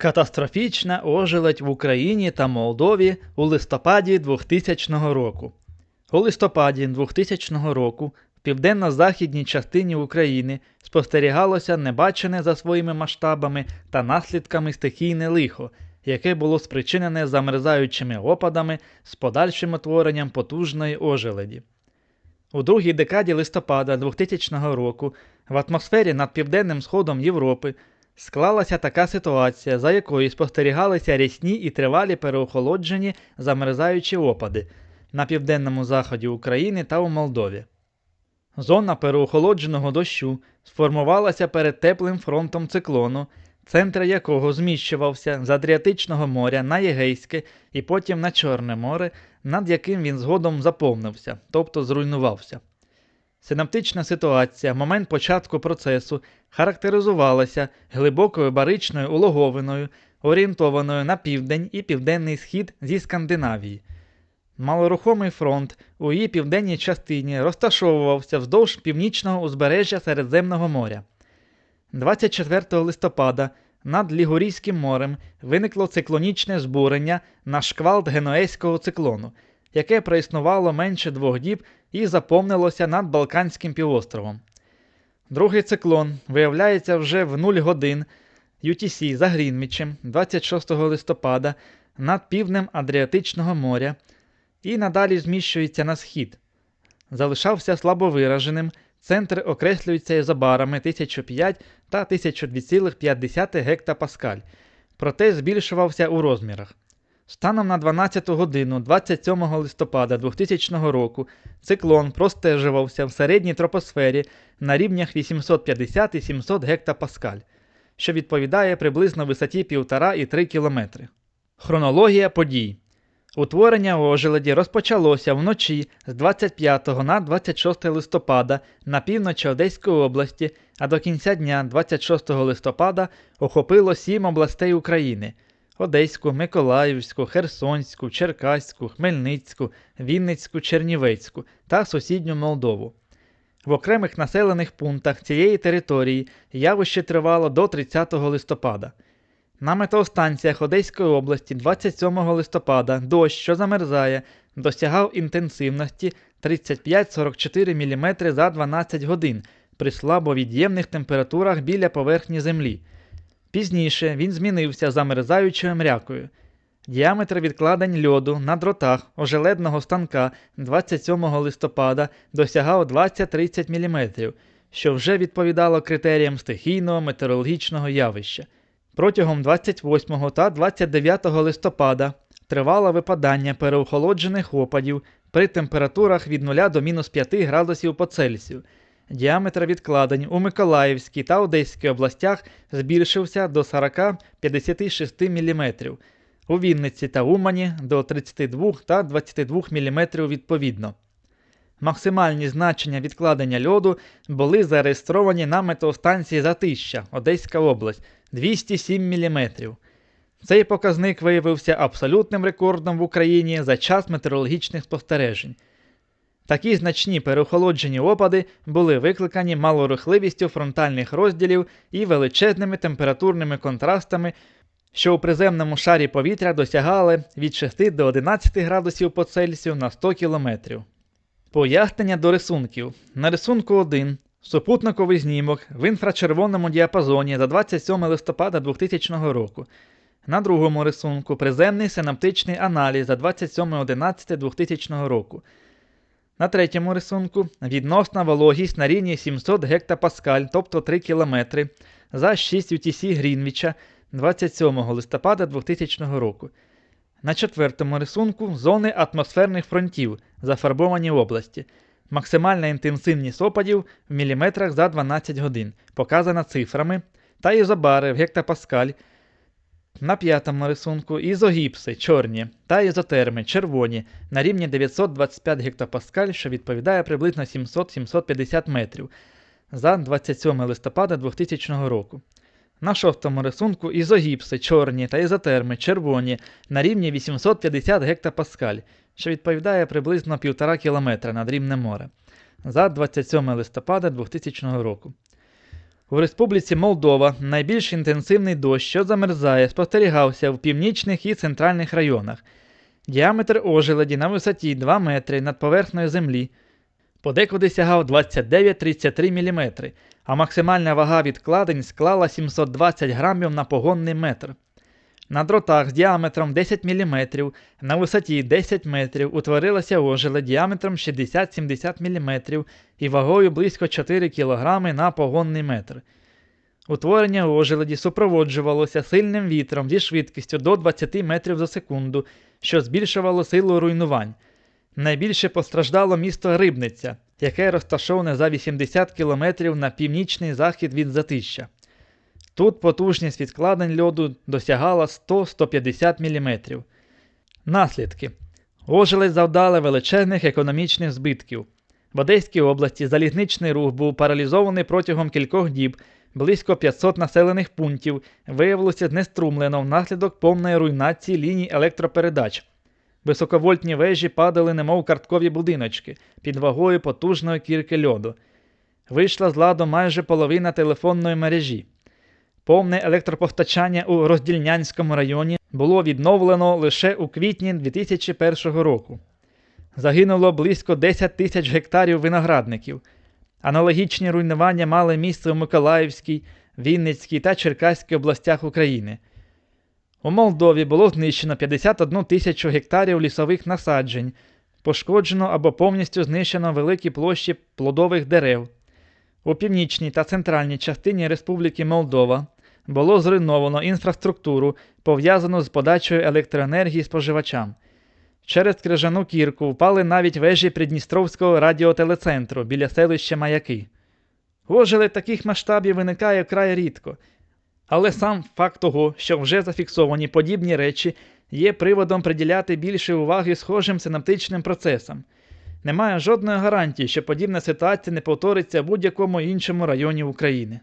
Катастрофічна ожеледь в Україні та Молдові у листопаді 2000 року. У листопаді 2000 року в південно-західній частині України спостерігалося небачене за своїми масштабами та наслідками стихійне лихо, яке було спричинене замерзаючими опадами з подальшим утворенням потужної ожеледі. У другій декаді листопада 2000 року в атмосфері над південним сходом Європи склалася така ситуація, за якою спостерігалися рясні і тривалі переохолоджені замерзаючі опади на південному заході України та у Молдові. Зона переохолодженого дощу сформувалася перед теплим фронтом циклону, центр якого зміщувався з Адріатичного моря на Єгейське і потім на Чорне море, над яким він згодом заповнився, тобто зруйнувався. Синаптична ситуація момент початку процесу характеризувалася глибокою баричною улоговиною, орієнтованою на південь і південний схід зі Скандинавії. Малорухомий фронт у її південній частині розташовувався вздовж північного узбережжя Середземного моря. 24 листопада над Лігурійським морем виникло циклонічне збурення на шквалт генуезького циклону, яке проіснувало менше двох діб і заповнилося над Балканським півостровом. Другий циклон виявляється вже в 0 годин UTC за Грінвічем 26 листопада над півднем Адріатичного моря і надалі зміщується на схід. Залишався слабовираженим, центр окреслюється ізобарами 1005 та 1002,5 гектапаскаль, проте збільшувався у розмірах. Станом на 12 годину 27 листопада 2000 року циклон простежувався в середній тропосфері на рівнях 850 і 700 гектапаскаль, що відповідає приблизно висоті 1,5 і 3 км. Хронологія подій. Утворення ожеледі розпочалося вночі з 25 на 26 листопада на півночі Одеської області, а до кінця дня 26 листопада охопило сім областей України: Одеську, Миколаївську, Херсонську, Черкаську, Хмельницьку, Вінницьку, Чернівецьку та сусідню Молдову. В окремих населених пунктах цієї території явище тривало до 30 листопада. На метеостанціях Одеської області 27 листопада дощ, що замерзає, досягав інтенсивності 35-44 мм за 12 годин при слабовід'ємних температурах біля поверхні землі. Пізніше він змінився замерзаючою мрякою. Діаметр відкладень льоду на дротах ожеледного станка 27 листопада досягав 20-30 мм, що вже відповідало критеріям стихійного метеорологічного явища. Протягом 28 та 29 листопада тривало випадання переохолоджених опадів при температурах від 0 до мінус 5 градусів по Цельсію. Діаметр відкладень у Миколаївській та Одеській областях збільшився до 40-56 мм, у Вінниці та Умані до 32 та 22 мм відповідно. Максимальні значення відкладення льоду були зареєстровані на метеостанції Затища, Одеська область 207 мм. Цей показник виявився абсолютним рекордом в Україні за час метеорологічних спостережень. Такі значні переохолоджені опади були викликані малорухливістю фронтальних розділів і величезними температурними контрастами, що у приземному шарі повітря досягали від 6 до 11 градусів по Цельсію на 100 км. Пояснення до рисунків. На рисунку 1 супутниковий знімок в інфрачервоному діапазоні за 27 листопада 2000 року. На другому рисунку приземний синаптичний аналіз за 27.11.2000 року. На третьому рисунку відносна вологість на рівні 700 гектапаскаль, тобто 3 км, за 6 UTC Грінвіча 27 листопада 2000 року. На четвертому рисунку зони атмосферних фронтів, зафарбовані області. Максимальна інтенсивність опадів в міліметрах за 12 годин, показана цифрами, та ізобари в гектапаскаль. На п'ятому рисунку ізогіпси чорні та ізотерми червоні на рівні 925 гектопаскаль, що відповідає приблизно 700-750 метрів за 27 листопада 2000 року. На шостому рисунку ізогіпси чорні та ізотерми червоні на рівні 850 гектопаскаль, що відповідає приблизно 1,5 км над рівнем моря за 27 листопада 2000 року. У Республіці Молдова найбільш інтенсивний дощ, що замерзає, спостерігався в північних і центральних районах. Діаметр ожеледі на висоті 2 метри над поверхнею землі подекуди сягав 29-33 мм, а максимальна вага відкладень склала 720 грамів на погонний метр. На дротах з діаметром 10 мм на висоті 10 метрів утворилася ожеледь діаметром 60-70 мм і вагою близько 4 кг на погонний метр. Утворення ожеледі супроводжувалося сильним вітром зі швидкістю до 20 метрів за секунду, що збільшувало силу руйнувань. Найбільше постраждало місто Рибниця, яке розташоване за 80 кілометрів на північний захід від Затища. Тут потужність відкладень льоду досягала 100-150 мм. Наслідки. Ожеледь завдали величезних економічних збитків. В Одеській області залізничний рух був паралізований протягом кількох діб, близько 500 населених пунктів виявилося знеструмлено внаслідок повної руйнації ліній електропередач. Високовольтні вежі падали, немов карткові будиночки, під вагою потужної кірки льоду. Вийшла з ладу майже половина телефонної мережі. Повне електропостачання у Роздільнянському районі було відновлено лише у квітні 2001 року. Загинуло близько 10 тисяч гектарів виноградників. Аналогічні руйнування мали місце у Миколаївській, Вінницькій та Черкаській областях України. У Молдові було знищено 51 тисячу гектарів лісових насаджень, пошкоджено або повністю знищено великі площі плодових дерев. У північній та центральній частині Республіки Молдова було зруйновано інфраструктуру, пов'язану з подачею електроенергії споживачам. Через крижану кірку впали навіть вежі Придністровського радіотелецентру біля селища Маяки. Ожеледь таких масштабів виникає вкрай рідко. Але сам факт того, що вже зафіксовані подібні речі, є приводом приділяти більше уваги схожим синаптичним процесам. Немає жодної гарантії, що подібна ситуація не повториться в будь-якому іншому районі України.